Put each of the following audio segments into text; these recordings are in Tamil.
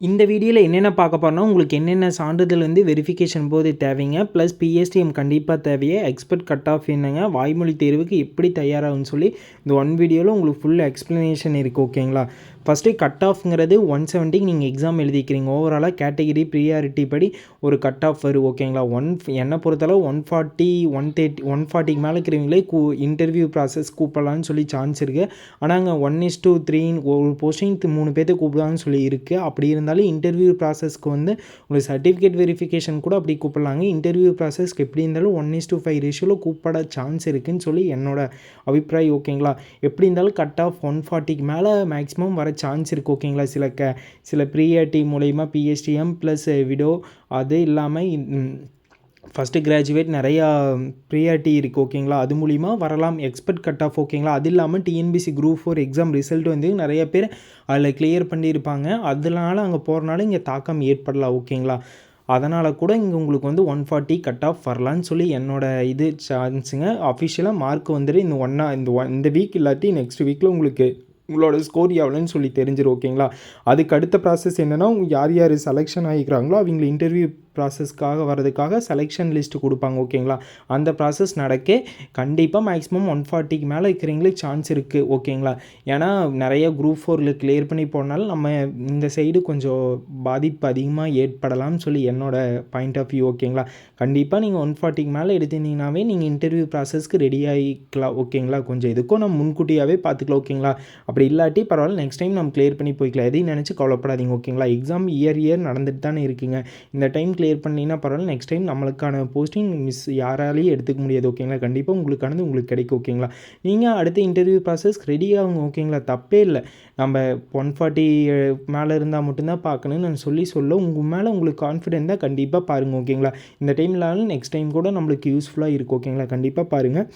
இந்த வீடியோவில் என்னென்ன பார்க்க போகிறோம்னா உங்களுக்கு என்னென்ன சான்றிதழ் வந்து வெரிஃபிகேஷன் போது தேவைங்க ப்ளஸ் பிஎஸ்டிஎம் கண்டிப்பாக தேவையே எக்ஸ்பர்ட் கட் ஆஃப் என்னங்க வாய்மொழி தேர்வுக்கு எப்படி தயாராகும்னு சொல்லி இந்த ஒன் வீடியோவில் உங்களுக்கு ஃபுல் எக்ஸ்ப்ளனேஷன் இருக்குது ஓகேங்களா ஃபஸ்ட்டு கட் ஆஃப்ங்கிறது ஒன் செவன்ட்டிக்கு நீங்கள் எக்ஸாம் எழுதிக்கிறீங்க ஓவராலாக கேட்டகிரி ப்ரியாரிட்டி படி ஒரு கட் ஆஃப் வரும் ஓகேங்களா ஒன் என்னை பொறுத்தளவு one forty one thirty one ஃபார்ட்டிக்கு மேலே இருக்கிறவங்களே கூ இன்டர்வியூ ப்ராசஸ் கூப்பிடலான்னு சொல்லி சான்ஸ் இருக்குது ஆனால் அங்கே ஒன் இஸ் டூ த்ரீ ஒரு போஸ்டிங் மூணு பேர்த்து கூப்பிடலான்னு சொல்லி இருக்குது அப்படி இருந்தாலும் இன்டர்வியூ ப்ராசஸ்க்கு வந்து உங்களுக்கு சர்டிஃபிகேட் வெரிஃபிகேஷன் கூட அப்படி கூப்பிடலாங்க இன்டர்வியூ ப்ராசஸ்க்கு எப்படி இருந்தாலும் ஒன் இஸ் டூ ஃபைவ் ரேஷியோவில் கூப்பிட சான்ஸ் இருக்குதுன்னு சொல்லி என்னோட அபிப்பிராயம் ஓகேங்களா எப்படி இருந்தாலும் கட் ஆஃப் ஒன் ஃபார்ட்டிக்கு மேலே மேக்ஸிமம் வர சான்ஸ் இருக்குது ஓகேங்களா சில க சில ப்ரீஆர்டி மூலயமா பிஎஸ்டிஎம் ப்ளஸ் விடோ அது இல்லாமல் ஃபஸ்ட்டு கிராஜுவேட் நிறையா ப்ரியாரிட்டி இருக்குது ஓகேங்களா அது மூலிமா வரலாம் எக்ஸ்பர்ட் கட் ஆஃப் ஓகேங்களா அது இல்லாமல் TNPC group four exam result வந்து நிறைய பேர் அதில் கிளியர் பண்ணியிருப்பாங்க. அதனால அங்கே போகிறனால இங்கே தாக்கம் ஏற்படலாம் ஓகேங்களா அதனால் கூட இங்கே உங்களுக்கு வந்து ஒன் ஃபார்ட்டி கட் ஆஃப் வரலான்னு சொல்லி என்னோடய இது சான்ஸுங்க அஃபிஷியலாக மார்க் வந்துட்டு இந்த ஒன்னாக இந்த ஒன் இந்த வீக் இல்லாட்டி நெக்ஸ்ட் வீக்கில் உங்களுக்கு உங்களோட ஸ்கோர் எவ்வளோன்னு சொல்லி தெரிஞ்சிடும் ஓகேங்களா அதுக்கு அடுத்த ப்ராசஸ் என்னென்னா யார் யார் செலெக்ஷன் ஆகிக்கிறாங்களோ அவங்கள இன்டர்வியூ ப்ராசஸ்க்காக வரதுக்காக செலெக்ஷன் லிஸ்ட்டு கொடுப்பாங்க ஓகேங்களா அந்த ப்ராசஸ் நடக்க கண்டிப்பாக மேக்ஸிமம் ஒன் ஃபார்ட்டிக்கு மேலே இருக்கிறவங்களுக்கு சான்ஸ் இருக்குது ஓகேங்களா ஏன்னா நிறைய குரூப் ஃபோரில் கிளியர் பண்ணி போனாலும் நம்ம இந்த சைடு கொஞ்சம் பாதிப்பு அதிகமாக ஏற்படலாம்னு சொல்லி என்னோடய பாயிண்ட் ஆஃப் வியூ ஓகேங்களா கண்டிப்பாக நீங்கள் ஒன் ஃபார்ட்டிக்கு மேலே எடுத்திருந்தீங்கனாவே நீங்கள் இன்டர்வியூ ப்ராசஸ்க்கு ரெடி ஆகிக்கலாம் ஓகேங்களா கொஞ்சம் எதுக்கும் நம்ம முன்கூட்டியாகவே பார்த்துக்கலாம் ஓகேங்களா அப்படி இல்லாட்டி பரவாயில்ல நெக்ஸ்ட் டைம் நம்ம கிளியர் பண்ணி போய்க்கலாம். எதையும் நினச்சி கவலைப்படாதீங்க ஓகேங்களா எக்ஸாம் இயர் இயர் நடந்துட்டு தானே இருக்குங்க. இந்த டைம் கிளியர் பண்ணிங்கன்னா பரவாயில்ல நெக்ஸ்ட் டைம் நம்மளுக்கான போஸ்டிங் மிஸ் யாராலையும் எடுத்துக்க முடியாது ஓகேங்களா கண்டிப்பாக உங்களுக்கானது உங்களுக்கு கிடைக்கும் ஓகேங்களா நீங்கள் அடுத்த இன்டர்வியூ ப்ராசஸ் ரெடியாகுங்க ஓகேங்களா தப்பே இல்லை. நம்ம ஒன் ஃபார்ட்டி மேலே இருந்தால் மட்டும்தான் பார்க்கணும்னு நான் சொல்லி சொல்ல உங்கள் மேலே உங்களுக்கு கான்ஃபிடென்ட் தான் கண்டிப்பாக பாருங்கள் ஓகேங்களா இந்த டைம்லாலும் நெக்ஸ்ட் டைம் கூட நம்மளுக்கு யூஸ்ஃபுல்லாக இருக்கும் ஓகேங்களா கண்டிப்பாக பாருங்கள்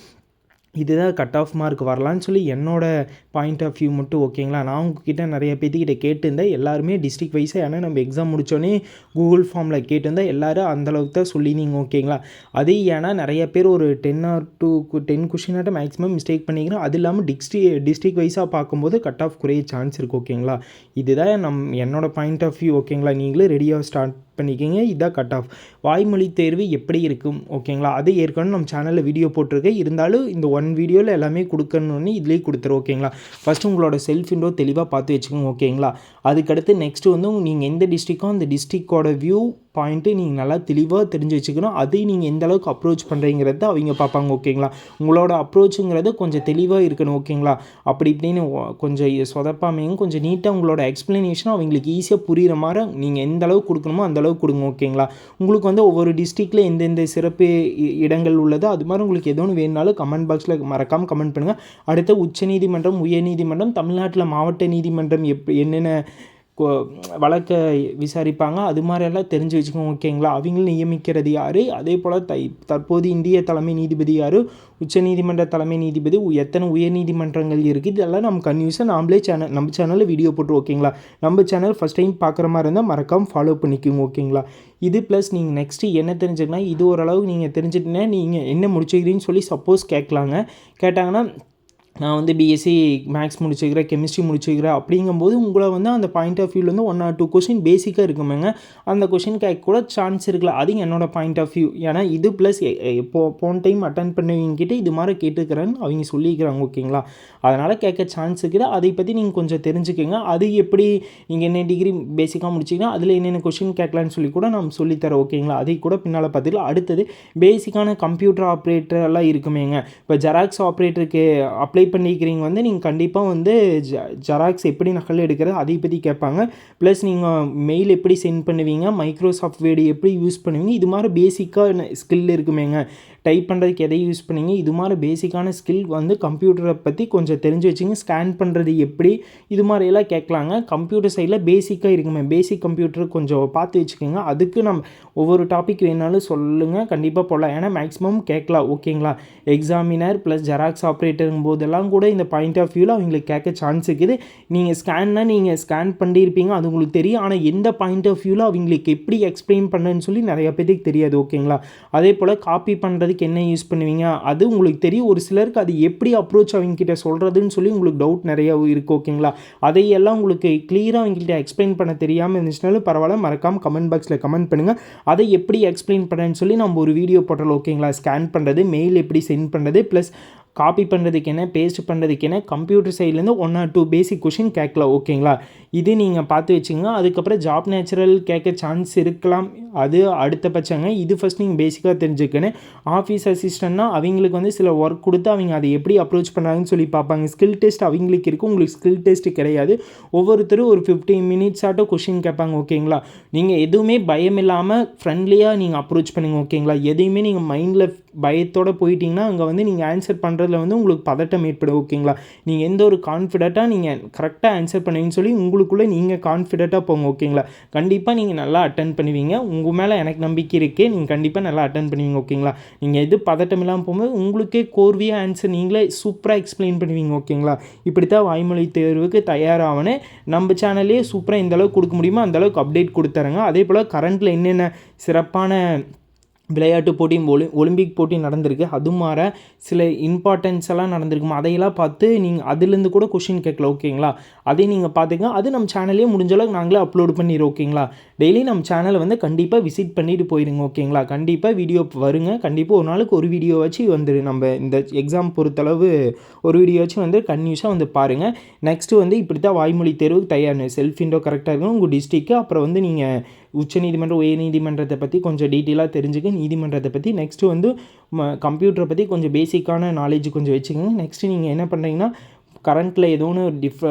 இதுதான் கட் ஆஃப் மார்க் வரலான்னு சொல்லி என்னோடய பாயிண்ட் ஆஃப் வியூ மட்டும் ஓகேங்களா நான் உங்ககிட்ட நிறைய பேர்த்துக்கிட்ட கேட்டிருந்தேன். எல்லாருமே டிஸ்ட்ரிக் வைஸாக ஏன்னா நம்ம எக்ஸாம் முடித்தோடனே கூகுள் ஃபார்மில் கேட்டிருந்தேன் எல்லோரும் அந்தளவுக்கு தான் சொல்லினீங்க ஓகேங்களா அதே ஏன்னா நிறைய பேர் ஒரு டென் ஆர் டூ டென் கொஷினாட்ட மேக்ஸிமம் மிஸ்டேக் பண்ணிக்கிறோம் அது இல்லாமல் டிஸ்ட்ரி டிஸ்ட்ரிக் வைஸாக பார்க்கும்போது கட் ஆஃப் குறைய சான்ஸ் இருக்குது ஓகேங்களா இதுதான் நம் என்னோடய பாயிண்ட் ஆஃப் வியூ ஓகேங்களா நீங்களே ரெடியாக ஸ்டார்ட் பண்ணிக்கோங்க. இதான் கட் ஆஃப் வாய்மொழி தேர்வு எப்படி இருக்கும்? ஓகேங்களா அது ஏற்கனவே நம்ம சேனலில் வீடியோ போட்டிருக்கேன். இருந்தாலும் இந்த ஒன் வீடியோவில் எல்லாமே கொடுக்கணுன்னு இதுலேயே கொடுத்துரு ஓகேங்களா ஃபஸ்ட்டு உங்களோட செல்ஃப் இண்டோ தெளிவாக பார்த்து வச்சுக்கோங்க ஓகேங்களா அதுக்கடுத்து நெக்ஸ்ட்டு வந்து நீங்கள் எந்த டிஸ்ட்ரிக்கோ அந்த டிஸ்ட்ரிக்டோட வியூ பாயிண்ட்டு நீங்கள் நல்லா தெளிவாக தெரிஞ்சு வச்சுக்கணும். அதையும் நீங்கள் எந்த அளவுக்கு அப்ரோச் பண்ணுறீங்கிறத அவங்க பார்ப்பாங்க ஓகேங்களா? உங்களோட அப்ரோச்சுங்கிறது கொஞ்சம் தெளிவாக இருக்கணும் ஓகேங்களா? அப்படி இப்படின்னு கொஞ்சம் சொதப்பாமையும் கொஞ்சம் நீட்டாக உங்களோட எக்ஸ்ப்ளனேஷனும் அவங்களுக்கு ஈஸியாக புரிகிற மாதிரி நீங்கள் எந்த அளவுக்கு கொடுக்கணுமோ அந்த அளவுக்கு கொடுங்க ஓகேங்களா? உங்களுக்கு வந்து ஒவ்வொரு டிஸ்ட்ரிக்டில் எந்தெந்த சிறப்பு இடங்கள் உள்ளதோ அது மாதிரி உங்களுக்கு எதோ ஒன்று வேணுனாலும் கமெண்ட் பாக்ஸில் மறக்காமல் கமெண்ட் பண்ணுங்கள் அடுத்த உச்சநீதிமன்றம் உயர்நீதிமன்றம் தமிழ்நாட்டில் மாவட்ட நீதிமன்றம் எப் என்னென்ன வழக்கை விசாரிப்பாங்க. அது மாதிரியெல்லாம் தெரிஞ்சு வச்சுக்கோங்க ஓகேங்களா? அவங்களும் நியமிக்கிறது யார்? அதே போல் தை தற்போது இந்திய தலைமை நீதிபதி யார்? உச்சநீதிமன்ற தலைமை நீதிபதி எத்தனை உயர் நீதிமன்றங்கள் இருக்குது இதெல்லாம் நம்ம கன்யூஸாக நாமளே சேனல் நம்ம சேனலில் வீடியோ போட்டு ஓகேங்களா? நம்ம சேனல் ஃபஸ்ட் டைம் பார்க்குற மாதிரி இருந்தால் மறக்காமல் ஃபாலோ பண்ணிக்கோங்க ஓகேங்களா? இது ப்ளஸ் நீங்கள் நெக்ஸ்ட்டு என்ன தெரிஞ்சுக்கனா இது ஓரளவு நீங்கள் தெரிஞ்சுட்டுனா நீங்கள் என்ன முடிச்சுக்கிறீங்கன்னு சொல்லி சப்போஸ் கேட்கலாங்க. கேட்டாங்கன்னா நான் வந்து பிஎஸ்சி மேக்ஸ் முடிச்சுக்கிறேன் கெமிஸ்ட்ரி முடிச்சுக்கிறேன் அப்படிங்கும்போது உங்களை வந்து அந்த பாயிண்ட் ஆஃப் வியூவில் வந்து ஒன் ஆர் டூ கொஷின் பேசிக்காக இருக்குமேங்க. அந்த கொஷின் கேட்க கூட சான்ஸ் இருக்குல்ல அது என்னோடய பாயிண்ட் ஆஃப் வியூ ஏன்னா இது ப்ளஸ் இப்போ போன டைம் அட்டன் பண்ணவங்கிட்ட இது மாதிரி கேட்டுக்கிறேன்னு அவங்க சொல்லியிருக்கிறாங்க ஓகேங்களா அதனால் கேட்க சான்ஸ் இருக்குது. அதை பற்றி நீங்கள் கொஞ்சம் தெரிஞ்சுக்கோங்க. அது எப்படி நீங்கள் என்ன டிகிரி பேசிக்காக முடிச்சிங்கன்னா அதில் என்னென்ன கொஷின் கேட்கலான்னு சொல்லி கூட நான் சொல்லித்தரேன் ஓகேங்களா அதை கூட பின்னால் பார்த்துக்கலாம். அடுத்தது பேசிக்கான கம்ப்யூட்டர் ஆப்ரேட்டர் எல்லாம் இருக்குமேங்க. இப்போ ஜெராக்ஸ் ஆப்ரேட்டருக்கு அப்ளை அப்ளை பண்ணிக்கிறீங்க வந்து நீங்கள் கண்டிப்பாக வந்து ஜ ஜெராக்ஸ் எப்படி நகல் எடுக்கிறது அதை பற்றி கேட்பாங்க. ப்ளஸ் நீங்கள் மெயில் எப்படி சென்ட் பண்ணுவீங்க மைக்ரோசாஃப்ட் வேர்டு எப்படி யூஸ் பண்ணுவீங்க இது மாதிரி பேசிக்காக ஸ்கில் இருக்குமேங்க. டைப் பண்ணுறதுக்கு எதை யூஸ் பண்ணீங்க? இது மாதிரி பேசிக்கான ஸ்கில் வந்து கம்ப்யூட்டரை பற்றி கொஞ்சம் தெரிஞ்சு வச்சுங்க. ஸ்கேன் பண்ணுறது எப்படி? இது மாதிரியெல்லாம் கேட்கலாங்க. கம்ப்யூட்டர் சைடில் பேசிக்காக இருக்குமே. பேசிக் கம்ப்யூட்டர் கொஞ்சம் பார்த்து வச்சுக்கோங்க. அதுக்கு நம்ம ஒவ்வொரு டாபிக் வேணாலும் சொல்லுங்கள் கண்டிப்பாக போடலாம். ஏன்னா மேக்ஸிமம் கேட்கலாம். ஓகேங்களா எக்ஸாமினர் ப்ளஸ் ஜெராக்ஸ் ஆப்ரேட்டருங்கும் போதெல்லாம் கூட இந்த பாயிண்ட் ஆஃப் வியூவில் அவங்களுக்கு கேட்க சான்ஸ் இருக்குது. நீங்கள் ஸ்கேன்னா நீங்கள் ஸ்கேன் பண்ணியிருப்பீங்க அது உங்களுக்கு தெரியும். ஆனால் எந்த பாயிண்ட் ஆஃப் வியூவில் அவங்களுக்கு எப்படி எக்ஸ்பிளைன் பண்ணுன்னு சொல்லி நிறைய பேருக்கு தெரியாது. ஓகேங்களா அதே போல் காப்பி பண்ணுறது பண்ணுறதுக்கு என்ன யூஸ் பண்ணுவீங்க? அது உங்களுக்கு தெரியும். ஒரு சிலருக்கு அது எப்படி அப்ரோச் அவங்க கிட்ட சொல்கிறதுன்னு சொல்லி உங்களுக்கு டவுட் நிறையா இருக்குது ஓகேங்களா அதையெல்லாம் உங்களுக்கு கிளியராக அவங்ககிட்ட எக்ஸ்பிளைன் பண்ண தெரியாமல் இருந்துச்சுனாலும் பரவாயில்ல. மறக்காமல் கமெண்ட் பாக்ஸில் கமெண்ட் பண்ணுங்கள் அதை எப்படி எக்ஸ்பிளைன் பண்ணேன்னு சொல்லி நம்ம ஒரு வீடியோ போட்டோம் ஓகேங்களா ஸ்கேன் பண்ணுறது மெயில் எப்படி சென்ட் பண்ணுறது ப்ளஸ் காப்பி பண்ணுறதுக்கு என்ன பேஸ்ட் பண்ணுறதுக்கு என்ன கம்ப்யூட்டர் சைட்லேருந்து one or two basic question கேட்கலாம் ஓகேங்களா? இது நீங்கள் பார்த்து வச்சுங்க அதுக்கப்புறம் ஜாப் நேச்சுரல் கேட்க சான்ஸ் இருக்கலாம். அது அடுத்த பட்சங்க. இது ஃபஸ்ட் நீங்கள் பேசிக்காக தெரிஞ்சுக்கணும். ஆஃபீஸ் அசிஸ்டண்ட்னா அவங்களுக்கு வந்து சில ஒர்க் கொடுத்து அவங்க அதை எப்படி அப்ரோச் பண்ணுறாங்கன்னு சொல்லி பார்ப்பாங்க. ஸ்கில் டெஸ்ட் அவங்களுக்கு இருக்கும் உங்களுக்கு ஸ்கில் டெஸ்ட் கிடையாது. ஒவ்வொருத்தரும் ஒரு ஃபிஃப்டீன் மினிட்ஸ் ஆட்டோ கொஷின் கேட்பாங்க ஓகேங்களா? நீங்கள் எதுவுமே பயம் இல்லாமல் ஃப்ரெண்ட்லியாக நீங்கள் அப்ரோச் பண்ணுங்கள் ஓகேங்களா? எதையுமே நீங்கள் மைண்டில் பயத்தோடு போயிட்டீங்கன்னா அங்கே வந்து நீங்கள் ஆன்சர் பண்ணுற பண்ணுறதுல வந்து உங்களுக்கு பதட்டம் ஏற்படும் ஓகேங்களா நீங்கள் எந்த ஒரு கான்ஃபிடெண்ட்டாக நீங்கள் கரெக்டாக ஆன்சர் பண்ணுவீங்கன்னு சொல்லி உங்களுக்குள்ளே நீங்கள் கான்ஃபிடெண்ட்டாக போங்க ஓகேங்களா கண்டிப்பாக நீங்கள் நல்லா அட்டன் பண்ணுவீங்க. உங்கள் மேலே எனக்கு நம்பிக்கை இருக்குது நீங்கள் கண்டிப்பாக நல்லா அட்டன் பண்ணுவீங்க ஓகேங்களா நீங்கள் எது பதட்டம் இல்லாமல் போகும்போது உங்களுக்கே கோர்வையாக ஆன்சர் நீங்களே சூப்பராக எக்ஸ்பிளைன் பண்ணுவீங்க ஓகேங்களா இப்படி தான் வாய்மொழி தேர்வுக்கு தயாராகனே நம்ம சேனல்லே சூப்பராக எந்த அளவுக்கு கொடுக்க முடியுமோ அந்த அளவுக்கு அப்டேட் கொடுத்துறேங்க அதே போல் கரண்ட்டில் என்னென்ன சிறப்பான விளையாட்டு போட்டியும் ஒலி ஒலிம்பிக் போட்டி நடந்திருக்கு. அது மாற சில இம்பார்ட்டன்ஸ் எல்லாம் நடந்திருக்குமா? அதையெல்லாம் பார்த்து நீங்கள் அதுலேருந்து கூட கொஷின் கேட்கல ஓகேங்களா அதையும் நீங்கள் பார்த்துங்க அது நம்ம சேனல்லே முடிஞ்ச அளவுக்கு நாங்களே அப்லோட் பண்ணிடுறோம் ஓகேங்களா டெய்லி நம்ம சேனலை வந்து கண்டிப்பாக விசிட் பண்ணிட்டு போயிருங்க ஓகேங்களா கண்டிப்பாக வீடியோ வருங்க. கண்டிப்பாக ஒரு நாளுக்கு ஒரு வீடியோ வச்சு வந்துடு நம்ம இந்த எக்ஸாம் பொறுத்தளவு ஒரு வீடியோ வச்சு வந்து கன்யூஸாக வந்து பாருங்கள் நெக்ஸ்ட்டு வந்து இப்படி தான் வாய்மொழி தேர்வுக்கு தயார். செல்ஃப் இண்டோ கரெக்டாக இருக்கணும் உங்கள் டிஸ்ட்ரிக்கு அப்புறம் வந்து நீங்கள் உச்சநீதிமன்றம் உயர்நீதிமன்றத்தை பற்றி கொஞ்சம் டீட்டெயிலாக தெரிஞ்சுக்க நீதிமன்றத்தை பற்றி நெக்ஸ்ட்டு வந்து கம்ப்யூட்டரை பற்றி கொஞ்சம் பேசிக்கான நாலேஜ் கொஞ்சம் வச்சுக்கோங்க. நெக்ஸ்ட்டு நீங்கள் என்ன பண்ணுறீங்கன்னா கரண்ட்டில் ஏதோ ஒன்று டிஃப்ர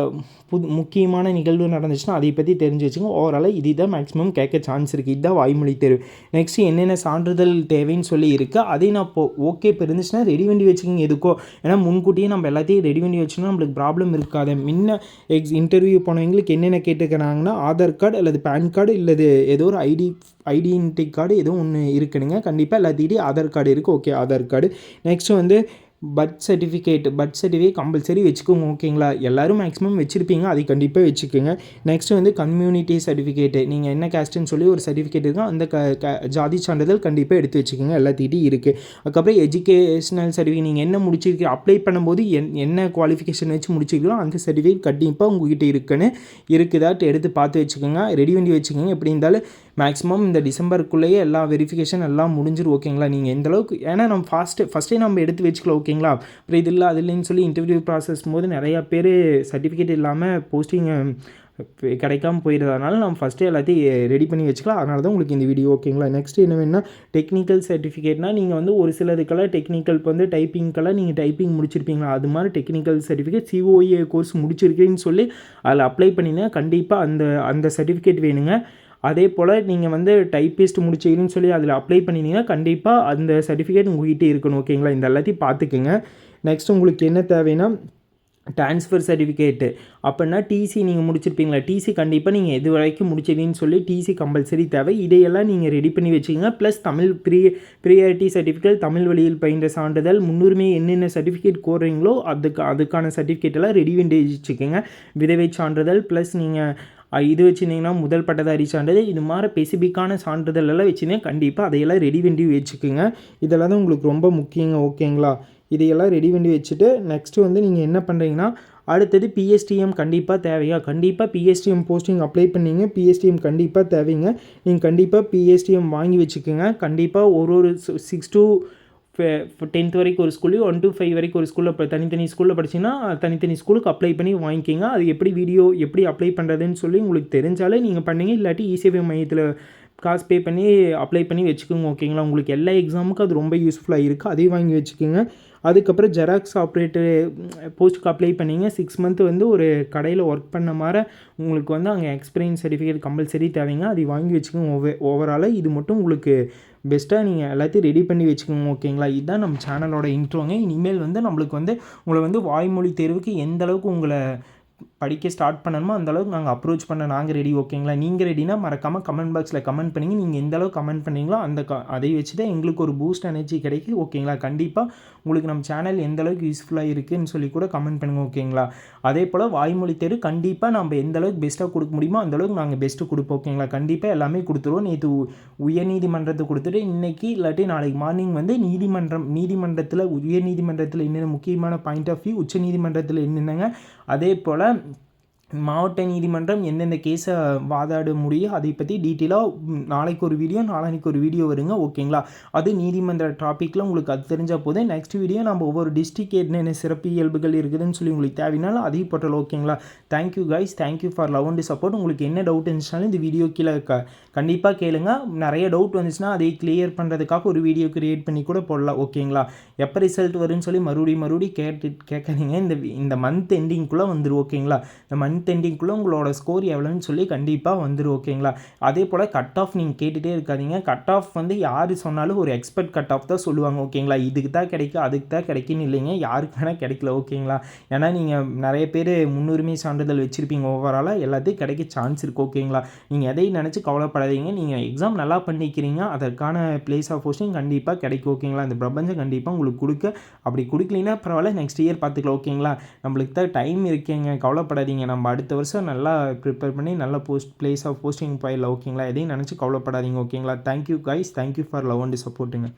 புது முக்கியமான நிகழ்வு நடந்துச்சுன்னா அதை பற்றி தெரிஞ்சு வச்சுங்க ஓவராலாக இதுதான் மேக்ஸிமம் கேட்க சான்ஸ் இருக்குது இதுதான் வாய்மொழி தேர்வு. நெக்ஸ்ட்டு என்னென்ன சான்றிதழ் தேவைன்னு சொல்லி இருக்குது அதை நான் இப்போ ஓகே இப்போ இருந்துச்சுன்னா ரெடி பண்ணி வச்சுக்கோங்க எதுக்கோ. ஏன்னா முன்கூட்டியே நம்ம எல்லாத்தையும் ரெடி பண்ணி வச்சோன்னா நம்மளுக்கு ப்ராப்ளம் இருக்காது. முன்ன எக்ஸ் இன்டர்வியூ போனவங்களுக்கு என்னென்ன கேட்டுக்கிறாங்கன்னா ஆதார் கார்டு அல்லது பேன் கார்டு இல்லது ஏதோ ஒரு ஐடி ஐடென்டி கார்டு ஏதோ ஒன்று இருக்கணுங்க கண்டிப்பாக எல்லாத்திட்டையும் ஆதார் கார்டு இருக்குது ஓகே ஆதார் கார்டு நெக்ஸ்ட்டு வந்து birth certificate birth certificate compulsory வச்சுக்கோங்க ஓகேங்களா எல்லோரும் மேக்ஸிமம் வச்சுருப்பீங்க அதை கண்டிப்பாக வச்சுக்கோங்க. நெக்ஸ்ட்டு வந்து கம்யூனிட்டி சர்டிஃபிகேட்டு நீங்கள் என்ன கேஸ்ட்டுன்னு சொல்லி ஒரு சர்டிஃபிகேட் இருக்கும் அந்த க ஜாதி சான்றிதழ் கண்டிப்பாக எடுத்து வச்சுக்கோங்க எல்லாத்திட்டையும் இருக்குது அதுக்கப்புறம் எஜுகேஷ்னல் சர்டிஃபிகேட் நீங்கள் என்ன முடிச்சிருக்கீங்க அப்ளை பண்ணும்போது என் என்ன குவாலிஃபிகேஷன் வச்சு முடிச்சிருக்கீங்களோ அந்த சர்டிஃபிகேட் கண்டிப்பாக உங்ககிட்ட இருக்குன்னு இருக்குதாட்டு எடுத்து பார்த்து வச்சுக்கோங்க ரெடி பண்ணி வச்சுக்கோங்க. எப்படி இருந்தாலும் மேக்ஸிமம் இந்த டிசம்பருக்குள்ளேயே எல்லா வெரிஃபிகேஷன் எல்லாம் முடிஞ்சிடும் ஓகேங்களா நீங்கள் எந்த அளவுக்கு ஏன்னா நம்ம ஃபாஸ்ட்டு ஃபஸ்ட்டே நம்ம எடுத்து வச்சுக்கலாம் ஓகே ஓகேங்களா அப்புறம் இது இல்லை? அது இல்லைன்னு சொல்லி இன்டர்வியூ ப்ராசஸ் போது நிறையா பேர் சர்டிஃபிகேட் இல்லாமல் போஸ்டிங் கிடைக்காம போயிடுறதுனால நம்ம ஃபஸ்ட்டே எல்லாத்தையும் ரெடி பண்ணி வச்சுக்கலாம். அதனால தான் உங்களுக்கு இந்த வீடியோ ஓகேங்களா நெக்ஸ்ட் என்ன வேணுன்னா டெக்னிக்கல் சர்டிஃபிகேட்னா நீங்கள் வந்து ஒரு சிலதுக்கெல்லாம் டெக்னிக்கல் வந்து டைப்பிங்க்கெல்லாம் நீங்கள் டைப்பிங் முடிச்சிருப்பீங்களா? அது மாதிரி டெக்னிக்கல் சர்டிஃபிகேட் சிஓஏ கோர்ஸ் முடிச்சிருக்கேன்னு சொல்லி அதில் அப்ளை பண்ணினா கண்டிப்பாக அந்த அந்த சர்டிஃபிகேட் வேணுங்க. அதே போல் நீங்கள் வந்து டைப்பிஸ்ட் முடிச்சிங்கன்னு சொல்லி அதில் அப்ளை பண்ணினீங்கன்னா கண்டிப்பாக அந்த சர்டிஃபிகேட் உங்கள்கிட்ட இருக்கணும் ஓகேங்களா இந்த எல்லாத்தையும் பார்த்துக்குங்க. நெக்ஸ்ட் உங்களுக்கு என்ன தேவைன்னா ட்ரான்ஸ்ஃபர் சர்டிஃபிகேட்டு அப்படின்னா டிசி நீங்கள் முடிச்சிருப்பீங்களா? டிசி கண்டிப்பாக நீங்கள் எது வரைக்கும் முடிச்சிருக்கீங்கன்னு சொல்லி டிசி கம்பல்சரி தேவை. இதையெல்லாம் நீங்கள் ரெடி பண்ணி வச்சுக்கோங்க. ப்ளஸ் தமிழ் ப்ரிய ப்ரியாரிட்டி சர்டிஃபிகேட் தமிழ் வழியில் பயின்ற சான்றிதழ் முன்னுரிமை என்னென்ன சர்டிஃபிகேட் கோடுறீங்களோ அதுக்கு அதுக்கான சர்டிஃபிகேட் எல்லாம் ரெடி பண்ணி வச்சுக்கோங்க. விதவை சான்றிதழ் ப்ளஸ் நீங்கள் இது வச்சுருந்தீங்கன்னா முதல் பட்டதாரி சான்றிதழ் இது மாதிரி ஸ்பெசிஃபிக்கான சான்றிதழ் எல்லாம் வச்சுருந்தீங்க கண்டிப்பாக அதையெல்லாம் ரெடி பண்ணி வச்சுக்கோங்க. இதெல்லாம் தான் உங்களுக்கு ரொம்ப முக்கியங்க ஓகேங்களா? இதையெல்லாம் ரெடி பண்ணி வச்சுட்டு நெக்ஸ்ட்டு வந்து நீங்கள் என்ன பண்ணுறீங்கன்னா அடுத்தது பிஎஸ்டிஎம் கண்டிப்பாக தேவையா? கண்டிப்பாக பிஎஸ்டிஎம் போஸ்டிங் அப்ளை பண்ணிங்க. பிஎஸ்டிஎம் கண்டிப்பாக தேவைங்க. நீங்கள் கண்டிப்பாக பிஎஸ்டிஎம் வாங்கி வச்சுக்கோங்க. கண்டிப்பாக ஒரு ஒரு சிக்ஸ் டூ டென்த் வரைக்கும் ஒரு ஸ்கூல்லையும் ஒன் டு ஃபைவ் வரைக்கும் ஒரு ஸ்கூலில் இப்போ தனித்தனி ஸ்கூலில் படிச்சிங்கன்னா தனித்தனி ஸ்கூலுக்கு அப்ளை பண்ணி வாங்கிக்கிங்க. அது எப்படி வீடியோ எப்படி அப்ளை பண்ணுறதுன்னு சொல்லி உங்களுக்கு தெரிஞ்சாலே நீங்கள் பண்ணீங்க. இல்லாட்டி இசேவை மையத்தில் காசு பே பண்ணி அப்ளை பண்ணி வச்சுக்கோங்க ஓகேங்களா உங்களுக்கு எல்லா எக்ஸாமுக்கும் அது ரொம்ப யூஸ்ஃபுல்லாக இருக்குது அதையும் வாங்கி வச்சுக்கோங்க. அதுக்கப்புறம் ஜெராக்ஸ் ஆப்ரேட்டர் போஸ்ட்டுக்கு அப்ளை பண்ணிங்க. சிக்ஸ் மந்த் வந்து ஒரு கடையில் ஒர்க் பண்ண மாதிரி உங்களுக்கு வந்து அங்கே எக்ஸ்பீரியன்ஸ் சர்டிஃபிகேட் கம்பல்சரி தேவைங்க. அதை வாங்கி வச்சுக்கோங்க. ஓவே ஓவராலாக இது மட்டும் உங்களுக்கு பெஸ்ட்டாக நீங்கள் எல்லாத்தையும் ரெடி பண்ணி வச்சுக்கோங்க ஓகேங்களா இதுதான் நம்ம சேனலோட இன்ட்ரோங்க இனிமேல் வந்து நம்மளுக்கு வந்து உங்களை வந்து வாய்மொழி தேர்வுக்கு எந்த அளவுக்கு உங்களை படிக்க ஸ்டார்ட் பண்ணணுமோ அந்த அளவுக்கு நாங்கள் அப்ரோச் பண்ண நாங்கள் ரெடி ஓகேங்களா நீங்கள் ரெடினா மறக்காமல் கமெண்ட் பாக்ஸில் கமெண்ட் பண்ணிங்க. நீங்கள் எந்த அளவுக்கு கமெண்ட் பண்ணீங்களோ அந்த க அதை வச்சு தான் எங்களுக்கு ஒரு பூஸ்ட் எனர்ஜி கிடைக்கும் ஓகேங்களா கண்டிப்பாக உங்களுக்கு நம்ம சேனல் எந்த அளவுக்கு யூஸ்ஃபுல்லாக இருக்குதுன்னு சொல்லி கூட கமெண்ட் பண்ணுங்கள் ஓகேங்களா அதே போல் வாய்மொழி தேர்வு கண்டிப்பாக நம்ம எந்த அளவுக்கு பெஸ்ட்டாக கொடுக்க முடியுமோ அந்தளவுக்கு நாங்கள் பெஸ்ட்டு கொடுப்போம் ஓகேங்களா கண்டிப்பாக எல்லாமே கொடுத்துருவோம். நேற்று உயர்நீதிமன்றத்தை கொடுத்துட்டு இன்னைக்கு இல்லாட்டி நாளைக்கு மார்னிங் வந்து நீதிமன்றம் நீதிமன்றத்தில் உயர்நீதிமன்றத்தில் என்னென்ன முக்கியமான பாயிண்ட் ஆஃப் வியூ உச்ச நீதிமன்றத்தில் என்னென்னங்க அதே போல் மாவட்ட நீதிமன்றம் எந்தெந்த கேஸை வாதாட முடியும் அதை பற்றி டீட்டெயிலாக நாளைக்கு ஒரு வீடியோ நாளைக்கு ஒரு வீடியோ வருங்க ஓகேங்களா? அது நீதிமன்ற டாப்பிக்கில் உங்களுக்கு அது தெரிஞ்சால் போதும். நெக்ஸ்ட் வீடியோ நம்ம ஒவ்வொரு டிஸ்ட்ரிக்ட் என்னென்ன சிறப்பு இயல்புகள் இருக்குதுன்னு சொல்லி உங்களுக்கு தேவைனாலும் அதையும் போட்டல ஓகேங்களா? Thank you guys thank you for love and support உங்களுக்கு என்ன டவுட் இருந்துச்சுனாலும் இந்த வீடியோ கீழே க கண்டிப்பாக கேளுங்க. நிறைய டவுட் வந்துச்சுன்னா அதை கிளியர் பண்ணுறதுக்காக ஒரு வீடியோ கிரியேட் பண்ணி கூட போடலாம் ஓகேங்களா? எப்போ ரிசல்ட் வரும்னு சொல்லி மறுபடியும் மறுபடியும் கேட்டு கேட்காதீங்க. இந்த இந்த மந்த் எண்டிங்குள்ளே வந்துடும் ஓகேங்களா? இந்த மந்த் எண்டிங்குள்ளே உங்களோட ஸ்கோர் எவ்வளோன்னு சொல்லி கண்டிப்பாக வந்துடும் ஓகேங்களா அதே போல் கட் ஆஃப் நீங்கள் கேட்டுகிட்டே இருக்காதீங்க. கட் ஆஃப் வந்து யார் சொன்னாலும் ஒரு எக்ஸ்பர்ட் கட் ஆஃப் தான் சொல்லுவாங்க ஓகேங்களா இதுக்கு தான் கிடைக்கும் அதுக்கு தான் கிடைக்குன்னு இல்லைங்க. யாருக்கு வேணால் கிடைக்கல ஓகேங்களா ஏன்னா நீங்கள் நிறைய பேர் முன்னுரிமை சான்றிதழ் வச்சுருப்பீங்க ஓவராலாக எல்லாத்தையும் கிடைக்க சான்ஸ் இருக்குது ஓகேங்களா நீங்கள் எதையும் நினச்சி கவலைப்படாதீங்க. நீங்கள் எக்ஸாம் நல்லா பண்ணிக்கிறீங்க. அதற்கான பிளேஸ் ஆஃப் போஸ்டிங் கண்டிப்பாக கிடைக்கும் ஓகேங்களா இந்த பிரபஞ்சம் கண்டிப்பாக உங்களுக்கு கொடுக்க. அப்படி கொடுக்கலைன்னா பரவாயில்ல நெக்ஸ்ட் இயர் பார்த்துக்கலாம் ஓகேங்களா நம்மளுக்கு தான் டைம் இருக்கேங்க. கவலைப்படாதீங்க. நம்ம அடுத்த வருஷம் நல்லா ப்ரிப்பேர் பண்ணி நல்ல போஸ்ட் பிளேஸ் ஆஃப் போஸ்டிங் போயிடலாம் ஓகேங்களா எதையும் நினச்சி கவலைப்படாதீங்க ஓகேங்களா thank you guys thank you for love and சப்போர்ட்டுங்க